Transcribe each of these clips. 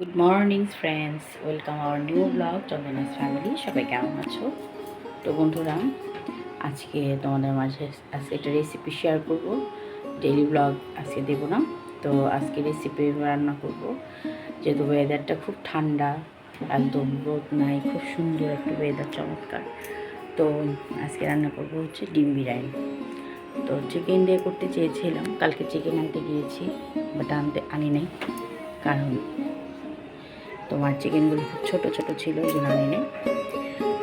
Good morning friends welcome our new vlog Chandana's family সবাই কেমন আছো? তো বন্ধুরা, আজকে তোমাদের মাঝে আজকে একটা রেসিপি শেয়ার করব। ডেলি ব্লগ আজকে দেবো না। তো আজকে রেসিপি রান্না করব। যেহেতু ওয়েদারটা খুব ঠান্ডা, একদম রোদ নাই, খুব সুন্দর একটা ওয়েদার চমৎকার। তো আজকে রান্না করব হচ্ছে ডিম বিরিয়ানি। তো চিকেন দিয়ে করতে চেয়েছিলাম। কালকে চিকেন আনতে গিয়েছি বাট আনতে আনি নাই, কারণ তোমার চিকেনগুলো খুব ছোটো ছোটো ছিল ওই জন্য নাই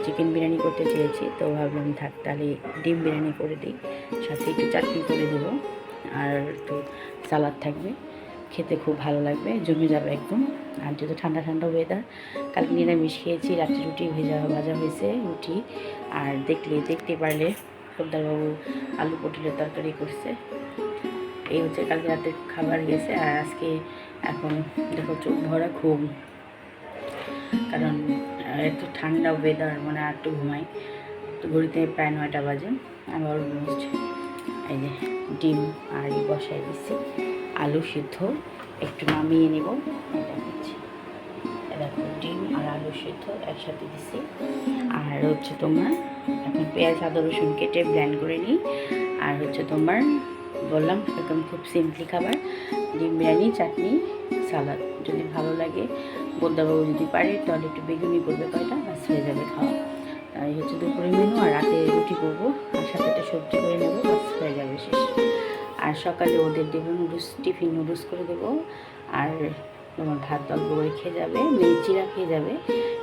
চিকেন বিরিয়ানি করতে চেয়েছি। তো ভাবলাম, থাক, তাহলে ডিম বিরিয়ানি করে দিই। সাথে একটু চাটনি করে দেবো। আর একটু সালাদ থাকবে। খেতে খুব ভালো লাগবে, জমে যাবে একদম। আর যেহেতু ঠান্ডা ঠান্ডা ওয়েদার কালকে নিরামিষ খেয়েছি, রাত্রে রুটি ভেজা, ভাজা হয়েছে রুটি। আর দেখলে, দেখতে পারলে সর্দারবাবু আলু পটলের তরকারি করছে। এই হচ্ছে কালকে রাতের খাবার গেছে। আর আজকে এখন দেখো চোখ ভরা ঘুম। কারণ এত ঠান্ডা ওয়েদার মানে আর একটু ঘুমাই। তো ঘড়িতে প্রায় নয়টা বাজে। অলমোস্ট এই যে ডিম আর বসাই দিচ্ছি। আলু সিদ্ধ, একটু নামিয়ে নেব দেখো, ডিম আর আলু সিদ্ধ একসাথে দিচ্ছি। আর হচ্ছে তোমার, এখন পেঁয়াজ, আদা, রসুন কেটে ব্ল্যান্ড করে নিই। আর হচ্ছে তোমার, বললাম একদম খুব সিম্পলি খাবার। ডিম, বিরিয়ানি, চাটনি সালাদ যদি ভালো লাগে। বোদ্দাবাবু যদি পারে, তাহলে একটু বেগুনি করবে কয়টা, ব্যাস হয়ে যাবে খাওয়া। এই হচ্ছে দুপুরের মেনু আর রাতে রুটি করব, আর সাথে একটা সবজি করে নেব, ব্যাস হয়ে যাবে শেষ। আর সকালে ওদের দেবো নুডলস, টিফিন নুডলস করে দেবো। আর তোমার ভাত অল্প করে খেয়ে যাবে, মেয়ে চিরা খেয়ে যাবে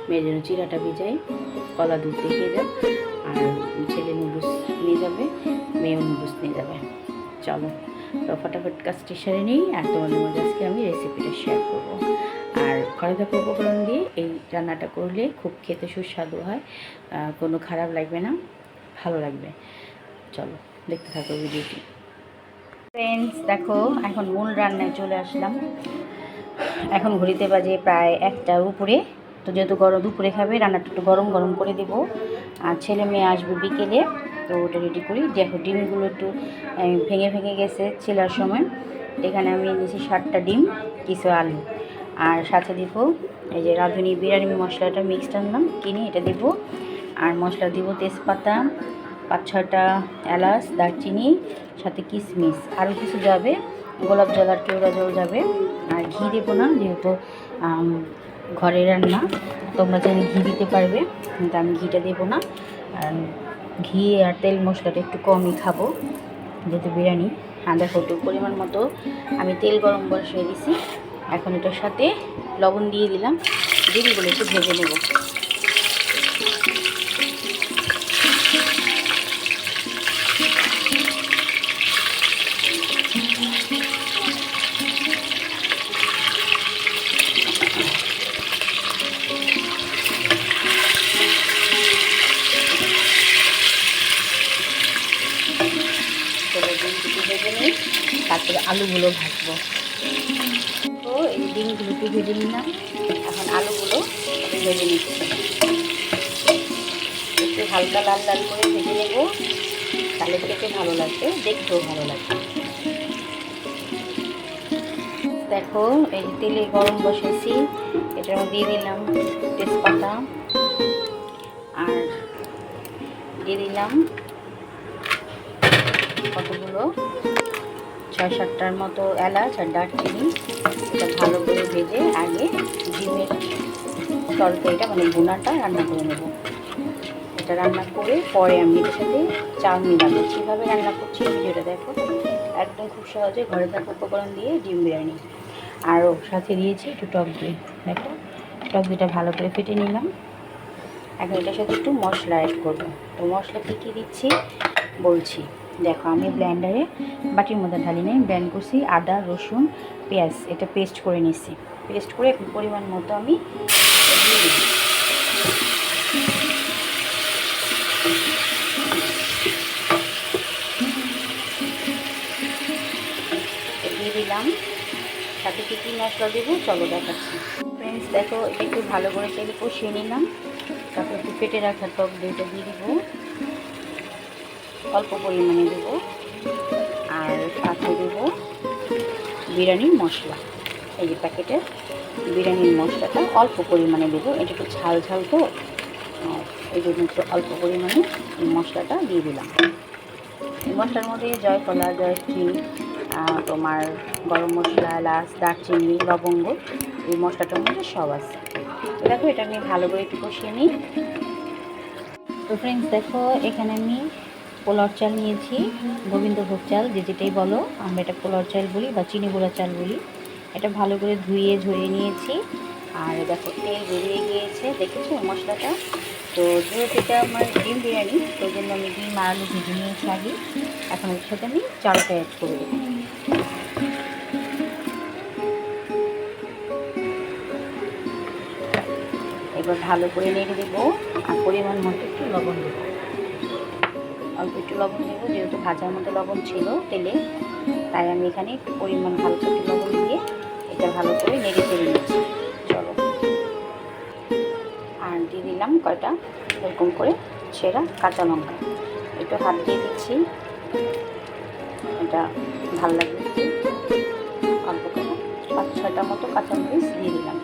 মেয়ের জন্য চিরাটা ভিজাই কলা দুধ দিয়ে খেয়ে যাবে আর ছেলে নুডলস নিয়ে যাবে, মেয়েও নুডলস নিয়ে যাবে। চলো, তো ফটাফট কাজটি সেরে নিই, আর তোমাদের মধ্যে আজকে আমি রেসিপিটা শেয়ার করব। ঘরে থাকা উপকরণ দিয়ে এই রান্নাটা করলে খুব খেতে সুস্বাদু হয়। কোনো খারাপ লাগবে না, ভালো লাগবে। চলো, দেখতে থাকো ভিডিওটি। ফ্রেন্ডস দেখো, এখন মূল রান্নায় চলে আসলাম। এখন ঘড়িতে বাজে প্রায় একটার উপরে। তো যেহেতু গরম, দুপুরে খাবে, রান্নাটা একটু গরম গরম করে দেবো। আর ছেলে মেয়ে আসবে বিকেলে, তো ওটা রেডি করি। দেখো, ডিমগুলো একটু ভেঙে ভেঙে গেছে ছেলার সময়। এখানে আমি নিয়েছি ষাটটা ডিম, কিছু আলু। আর সাথে দিব এই যে রাঁধুনি বিরিয়ানি মশলাটা মিক্সড আনলাম, কিনে এটা দেবো। আর মশলা দিব তেজপাতা, পাঁচ ছটা এলাচ, দারচিনি, সাথে কিশমিশ আরও কিছু যাবে, গোলাপ জল আর কেওড়া জল যাবে। আর ঘি দেবো না, যেহেতু ঘরের রান্না, তোমরা চাইলে ঘি দিতে পারবে, কিন্তু আমি ঘিটা দেবো না। আর ঘি আর তেল মশলাটা একটু কমই খাব, যেহেতু বিরিয়ানি। আর দেখো পরিমাণ মতো আমি তেল গরম বসিয়ে দিছি। এখন এটার সাথে লবণ দিয়ে দিলাম। ডিমগুলো একটু ভেজে নেব। তারপরে আলুগুলো ভাজবো। তো এই ডিমগুলো একটু ভেজে নিলাম। এখন আলুগুলো ভেজে নিচ্ছি। একটু হালকা লাল লাল করে ভেজে নেব। তাহলে খেতে ভালো লাগবে, দেখতেও ভালো লাগবে। দেখো, এই তেলে গরম বসেছি এটার মধ্যে দিয়ে দিলাম তেজপাতা। আর দিয়ে দিলাম কতগুলো? ছয় সাতটার মতো এলাচ আর দারচিনি। এটা ভালো করে ভেজে আগে ডিমের তরকারিটা মানে বোনাটা রান্না করে নেব। এটা রান্না করে পরে আমি এটার সাথে চাল মিলাবো। কীভাবে রান্না করছি ভিডিওটা দেখো। একদম খুব সহজে ঘরে থাকা উপকরণ দিয়ে ডিম বিরিয়ানি। আর ওর সাথে দিয়েছি একটু টক দই। দেখো, টক দইটা ভালো করে ফেটে নিলাম। এখন এটার সাথে একটু মশলা অ্যাড করব। তো মশলা কী কী দিচ্ছি? বলছি। দেখো, আমি ব্ল্যান্ডারে বাটির মধ্যে ঢালি নেই ব্ল্যান্ড করছি আদা, রসুন, পেঁয়াজ, এটা পেস্ট করে নিচ্ছি। পেস্ট করে এখন পরিমাণ মতো আমি দিয়ে দিলাম। সাথে কী কী মশলা দেবো চলো দেখাচ্ছি। ফ্রেন্ডস দেখো একটু ভালো করে তেল কষিয়ে নিলাম। তারপর একটু পেটে রাখা টক দইটা দিয়ে দেবো। অল্প পরিমাণে দেব। আর সাথে দেব বিরিয়ানির মশলা। এই যে প্যাকেটে বিরিয়ানির মশলাটা অল্প পরিমাণে দেবো। এটা একটু ঝাল ঝাল তো। এই জন্য একটু অল্প পরিমাণে মশলাটা দিয়ে দিলাম। মশলার মধ্যে জয়ফলা জয়ত্রী তোমার গরম মশলা, এলাচ, দারচিনি, লবঙ্গ, এই মশলাটার মধ্যে সব আছে। দেখো, এটা আমি ভালো করে একটু কষিয়ে নিই। তো ফ্রেন্ডস দেখো, এখানে আমি পোলার চাল নিয়েছি। গোবিন্দভোগ চাল, যে যেটাই বলো, আমরা এটা পোলার চাল বলি বা চিনি গুঁড়া চাল বলি। এটা ভালো করে ধুয়ে ঝরিয়ে নিয়েছি। আর দেখো, তেল বেরিয়ে গিয়েছে। দেখেছ মশলাটা? তো যেহেতু এটা আমার ডিম বিরিয়ানি, সেই জন্য আমি ডিম আলু ভেজে নিয়েছি আগে। এখন ওর সাথে আমি চালটা অ্যাড করে দেবো। এবার ভালো করে নেড়ে দেবো। আর পরিমাণ মতো একটু লবণ দেবো। অল্প একটু লবণ দেবো, যেহেতু ভাজার মতো লবণ ছিল তেলে। তাই আমি এখানে একটু পরিমাণ হালকা একটু লবণ দিয়ে এটা ভালো করে নেড়ে চেড়ে নিচ্ছি। চলো। আর দিয়ে দিলাম কয়টা? এরকম করে ছেঁড়া কাঁচা লঙ্কা। একটু হাত দিয়ে দিচ্ছি। এটা ভালো লাগবে অল্প করে পাঁচ ছয়টা মতো কাঁচামরিচ দিয়ে দিলাম।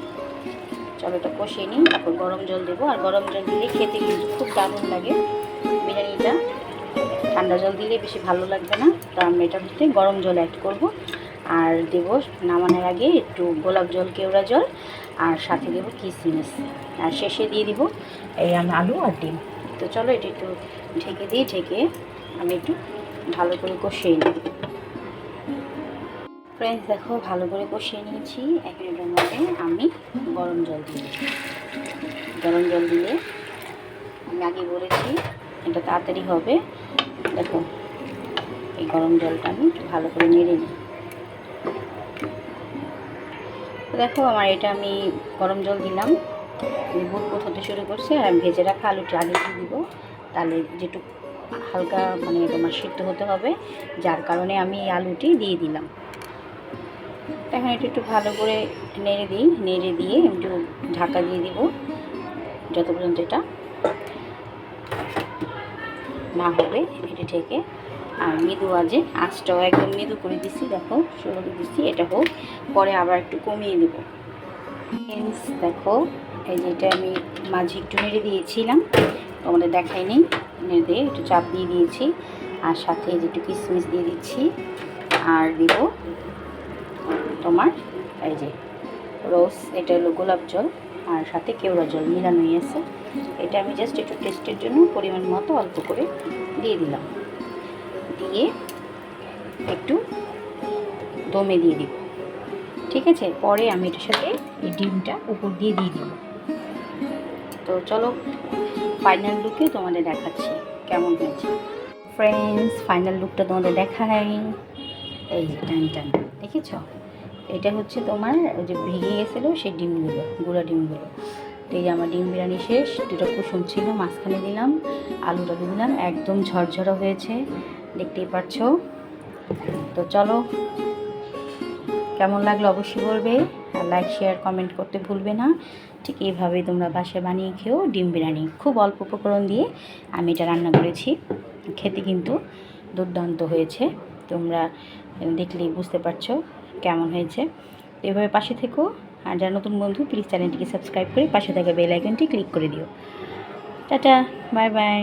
চলো এটা কষিয়ে নিই, তারপর গরম জল দেবো। আর গরম জল দিলে খেতে কিন্তু খুব দারুণ লাগে। বিরিয়ানিটা ঠান্ডা জল দিলে বেশি ভালো লাগবে না। তো আমি এটার মধ্যে গরম জল অ্যাড করব। আর দেবো নামানোর আগে একটু গোলাপ জল, কেওড়া জল, আর সাথে দেবো কিশমিশ আর শেষে দিয়ে দিব এই আমি আলু আর ডিম। তো চলো এটা একটু ঢেকে দিয়ে, ঢেকে আমি একটু ভালো করে কষিয়ে নিই। ফ্রেন্ডস দেখো, ভালো করে কষিয়ে নিয়েছি। এক মিনিটের মধ্যে আমি গরম জল দিই গরম জল দিলে আমি আগে বলেছি, এটা তাড়াতাড়ি হবে। দেখো, এই গরম জলটা আমি ভালো করে নেড়ে নিই। দেখো, আমার এটা আমি গরম জল দিলাম। বুটবুট হতে শুরু করছে, আর ভেজে রাখা আলুটা আগে দিয়ে দিব। তাহলে যেটু হালকা মানে তোমার সিদ্ধ হতে হবে, যার কারণে আমি এই আলুটি দিয়ে দিলাম। এখন এটা একটু ভালো করে নেড়ে দিই, নেড়ে দিয়ে একটু ঢাকা দিয়ে দিব, যত পর্যন্ত এটা না হবে এটা ঢেকে আর মৃদু আজে আঁচটাও একদম মৃদু করে দিচ্ছি দেখো, শুরু দিচ্ছি এটা হোক, পরে আবার একটু কমিয়ে দেবো। দেখো, এই যে এটা আমি মাঝে একটু নেড়ে দিয়েছিলাম, তোমাদের দেখাই নেই, নেড়ে দিয়ে একটু চাপ দিয়ে দিয়েছি, আর সাথে এই যে একটু কিশমিশ দিয়ে দিচ্ছি, আর দিব তোমার, এই যে, রোজ এটা হলো গোলাপ জল, আর সাথে কেওড়া জল, মিলানোই আছে। এটা আমি জাস্ট একটু টেস্টের জন্য পরিমাণ মতো অল্প করে দিয়ে দিলাম। দিয়ে একটু দমে দিয়ে দিব। ঠিক আছে? পরে আমি এটার সাথে এই ডিমটা উপর দিয়ে দিয়ে দিব। তো চলো ফাইনাল লুকে তোমাদের দেখাচ্ছি কেমন হয়েছে। ফ্রেন্ডস ফাইনাল লুকটা তোমাদের দেখাই। এই টান টান, দেখেছ? এটা হচ্ছে তোমার ওই যে ভেঙে গেছিল সেই ডিমগুলো, গুঁড়া ডিমগুলো। তো এই আমার ডিম বিরিয়ানি শেষ, দুটো কুসুম ছিল, মাঝখানে দিলাম আলু আলুটা দিলাম, একদম ঝরঝরা হয়েছে, দেখতেই পাচ্ছ। তো চলো, কেমন লাগল অবশ্যই বলবে, আর লাইক শেয়ার কমেন্ট করতে ভুলবে না। ঠিক এইভাবেই তোমরা বাসায় বানিয়ে খেয়েও ডিম বিরিয়ানি। খুব অল্প উপকরণ দিয়ে আমি এটা রান্না করেছি। খেতে কিন্তু দুর্দান্ত হয়েছে। তোমরা দেখলেই বুঝতে পারছ কেমন হয়েছে। এভাবে পাশে থেকো। আর যারা নতুন বন্ধু প্লিজ চ্যানেলটিকে সাবস্ক্রাইব করে পাশে থাকা বেল আইকনটি ক্লিক করে দিও। Tata bye bye